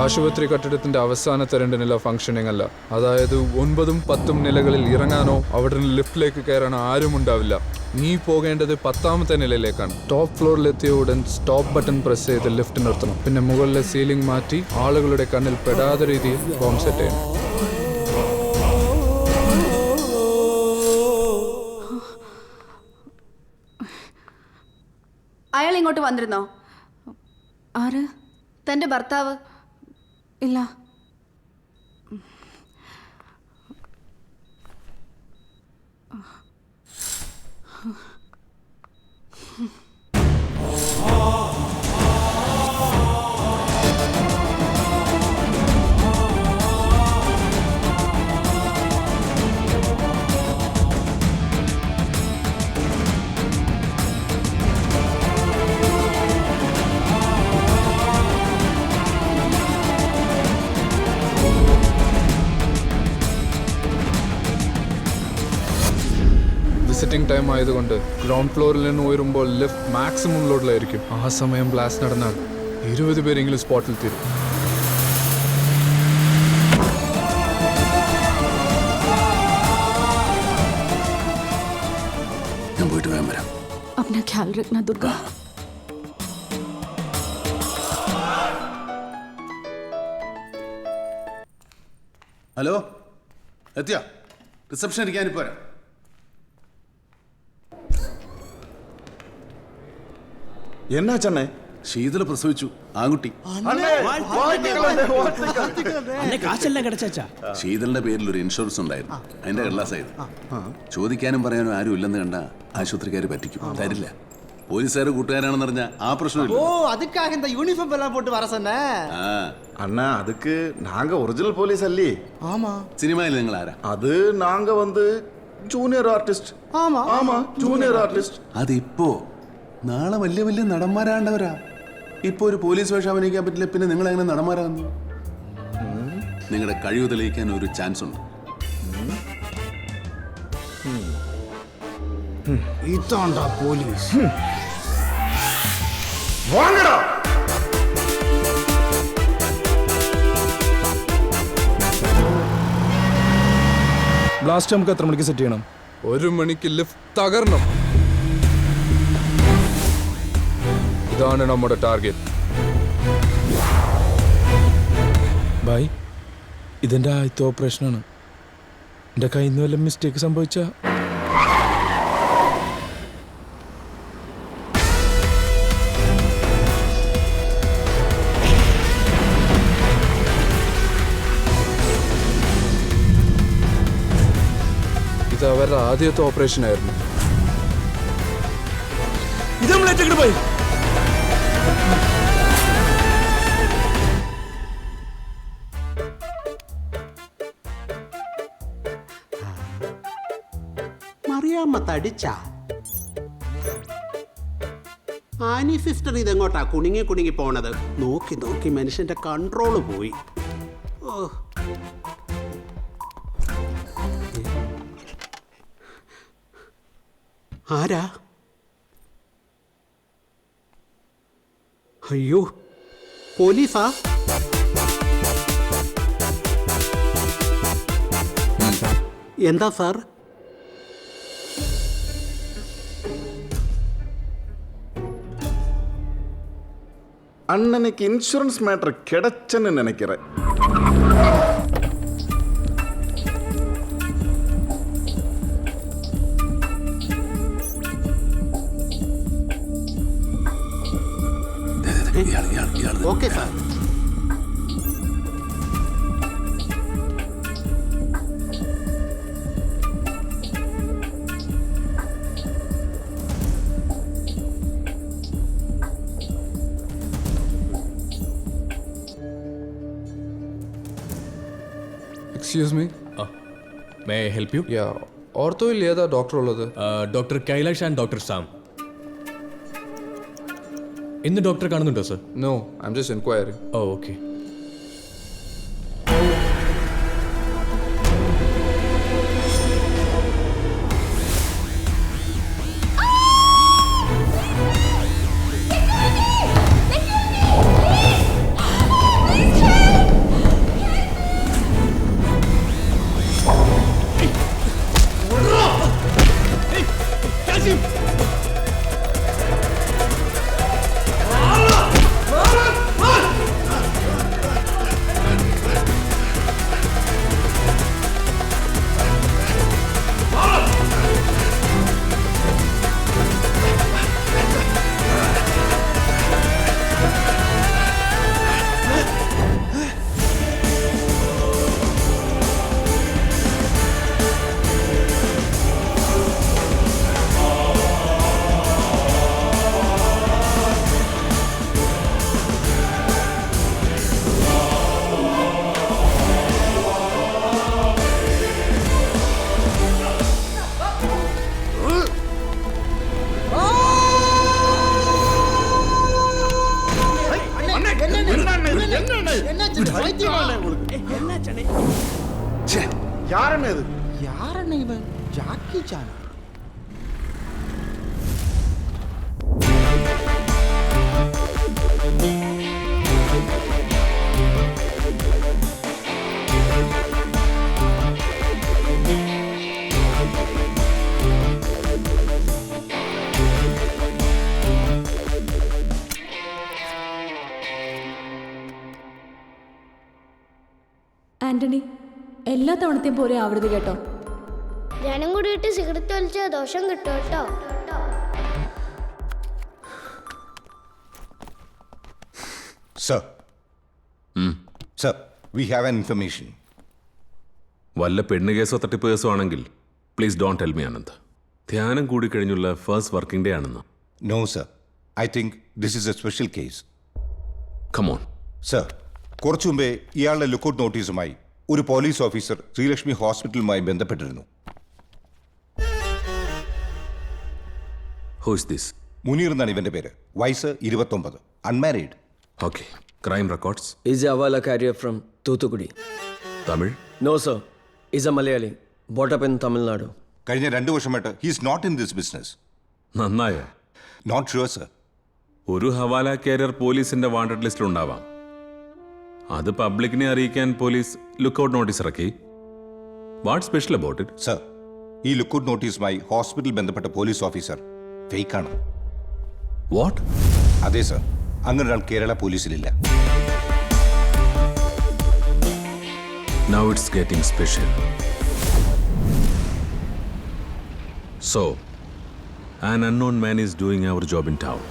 ആശുപത്രി കെട്ടിടത്തിന്റെ അവസാനത്തെ രണ്ട് നില ഫംഗ്ഷനിങ് അല്ല. അതായത് ഒൻപതും പത്തും നിലകളിൽ ഇറങ്ങാനോ അവിടെ നിന്ന് ലിഫ്റ്റിലേക്ക് കയറാനോ ആരും ഉണ്ടാവില്ല. നീ പോകേണ്ടത് പത്താമത്തെ നിലയിലേക്കാണ്. ടോപ്പ് ഫ്ലോറിൽ എത്തിയ ഉടൻ സ്റ്റോപ്പ് ബട്ടൺ പ്രസ് ചെയ്ത് ലിഫ്റ്റ് നിർത്തണം. പിന്നെ മുകളിലെ സീലിംഗ് മാറ്റി ആളുകളുടെ കണ്ണിൽ പെടാത്ത രീതിയിൽ ബോംബ് സെറ്റ് ചെയ്യണം. അയാൾ ഇങ്ങോട്ട് വന്നിരുന്നോ? ആര്? തന്റെ ഭർത്താവ്. ఇలా Oh! വിസിറ്റിംഗ് ടൈം ആയതുകൊണ്ട് ഗ്രൗണ്ട് ഫ്ലോറിൽ നിന്ന് ഉയരുമ്പോൾ ലിഫ്റ്റ് മാക്സിമം ലോഡിലായിരിക്കും ആ സമയം ബ്ലാസ്റ്റ് നടന്നാൽ ഇരുപത് പേരെങ്കിലും സ്പോട്ടിൽ തീരും ഞാൻ പോയിട്ട് വേഗം വരാം अपना ख्याल रखना दुर्गा ഹലോ എത്തിയോ റിസപ്ഷൻ ഇരിക്കാനിപ്പോ വരാം എന്നാ ചെന്നൈ ശീതള പ്രസവിച്ചു ആൺകുട്ടി അന്നെ കാശെല്ലാം കിടച്ചാ ശീതളിന്റെ പേരിൽ ഒരു ഇൻഷുറൻസ് ഉണ്ടായിരുന്നു അതിന്റെ കള്ളാസായത് ചോദിക്കാനും പറയാനും ആരും ഇല്ലെന്ന് കണ്ട ആശുപത്രിക്കാർ പറ്റിക്കും തരില്ല പോലീസുകാർ കൂട്ടുകാരാണെന്ന് പറഞ്ഞാൽ ആ പ്രശ്നമില്ല ஓ அதுக்காக இந்த யூனிஃபார்ம் எல்லாம் போட்டு வர சொன்ன ആ அண்ணா அதுக்கு நாங்க ஒரிஜினல் போலீஸ் அல்லி ஆமா സിനിമയിൽ നിങ്ങൾ ആരാ அது நாங்க வந்து ஜூனியர் ஆர்டிஸ்ட் ஆமா ஆமா ஜூனியர் ஆர்டிஸ்ட் അതിപ്പോ നാളെ വലിയ വലിയ നടന്മാരാണ്ടവരാ. ഇപ്പൊ ഒരു പോലീസ് വേഷം അഭിനയിക്കാൻ പറ്റില്ല പിന്നെ നിങ്ങൾ എങ്ങനെ നടന്മാരാകുന്നു? നിങ്ങളുടെ കഴിവ് തെളിയിക്കാൻ ഒരു ചാൻസ് ഉണ്ട്. പോലീസ്. വാങ്ങടാ. ബ്ലാസ്റ്റ് നമുക്ക് എത്ര മണിക്ക് സെറ്റ് ചെയ്യണം? ഒരു മണിക്ക് ലിഫ്റ്റ് തകർണം ഇതാണ് നമ്മുടെ ടാർഗറ്റ്. ബൈ ഇതെന്റെ ആദ്യത്തെ ഓപ്പറേഷനാണ്. എന്റെ കയ്യിൽ നിന്ന് വല്ല മിസ്റ്റേക്ക് സംഭവിച്ച? ഇത് അവരുടെ ആദ്യത്തെ ഓപ്പറേഷൻ ആയിരുന്നു ഇത് നമ്മൾ ഏറ്റെടുത്ത് പോയി. മറിയാമ്മ തടിച്ച ആനി സിസ്റ്റർ ഇതെങ്ങോട്ടാ കുണുങ്ങി കുണുങ്ങി പോണത്? നോക്കി നോക്കി മനുഷ്യന്റെ കൺട്രോൾ പോയി. ഓ. ആരാ? അയ്യോ പോലീസാ? എന്താ സാർ? அண்ணனுக்கு இன்சூரன்ஸ் மேட்டர் கிடைச்சன்னு நினைக்கிறேன். Okay sir excuse me may help you yeah ഓർത്തോയിൽ ഏതാ ഡോക്ടർ ഉള്ളത്? Doctor Kailash and doctor Sam ഇന്ന് ഡോക്ടറെ കാണുന്നുണ്ടോ sir no I'm just enquiry oh okay யாருன்னு இது யாரண்ண இவன் ஜாக்கி சான் ആന്റണി എല്ലാ തവണത്തെയും പോലെ ആവരുത് കേട്ടോ. ഞാനും കൂടിയിട്ട് സിഗരറ്റ് വലിച്ച ദോഷം കിട്ടും കേട്ടോ. ഉം. വി ഹാവ് ആൻ ഇൻഫർമേഷൻ വല്ല പെണ്ണ് കേസോ തട്ടിപ്പ് കേസോ ആണെങ്കിൽ please don't tell me Anand ധ്യാനം കൂടി കഴിഞ്ഞുള്ള ഫസ്റ്റ് വർക്കിംഗ് ഡേ ആണെന്ന്? No sir I think this is a special case come on sir കുറച്ചു മുമ്പേ ഇയാളുടെ ലുക്കൌട്ട് നോട്ടീസുമായി ഒരു പോലീസ് ഓഫീസർ ശ്രീലക്ഷ്മി ഹോസ്പിറ്റലുമായി ബന്ധപ്പെട്ടിരുന്നു. ഹോസ് ദിസ് മുനീർ എന്നാണ് ഇവന്റെ പേര്. വയസ്സ് ഇരുപത്തൊമ്പത്. Unmarried okay crime records is hawala Avala from Thoothukudi? Tamil no sir is a Malayali brought up in Tamil Nadu. കഴിഞ്ഞ രണ്ടു വർഷമായിട്ട് he's not in this business നന്നായ? Not sure sir ഒരു ഹവാല കാരിയർ പോലീസിന്റെ വാണ്ടഡ് ലിസ്റ്റിൽ ഉണ്ടാവാം. അത് പബ്ലിക്കിനെ അറിയിക്കാൻ പോലീസ് ലുക്കൌട്ട് നോട്ടീസ് ഇറക്കി. What special about it sir ഈ ലുക്കൌട്ട് നോട്ടീസുമായി ഹോസ്പിറ്റൽ ബന്ധപ്പെട്ട പോലീസ് ഓഫീസർ ഫേക്കാണ് വാട്ട് അതെ സർ അങ്ങനെ ഒരാൾ Kerala പോലീസിലില്ല. Now it's getting special. So, an unknown man is doing our job in town.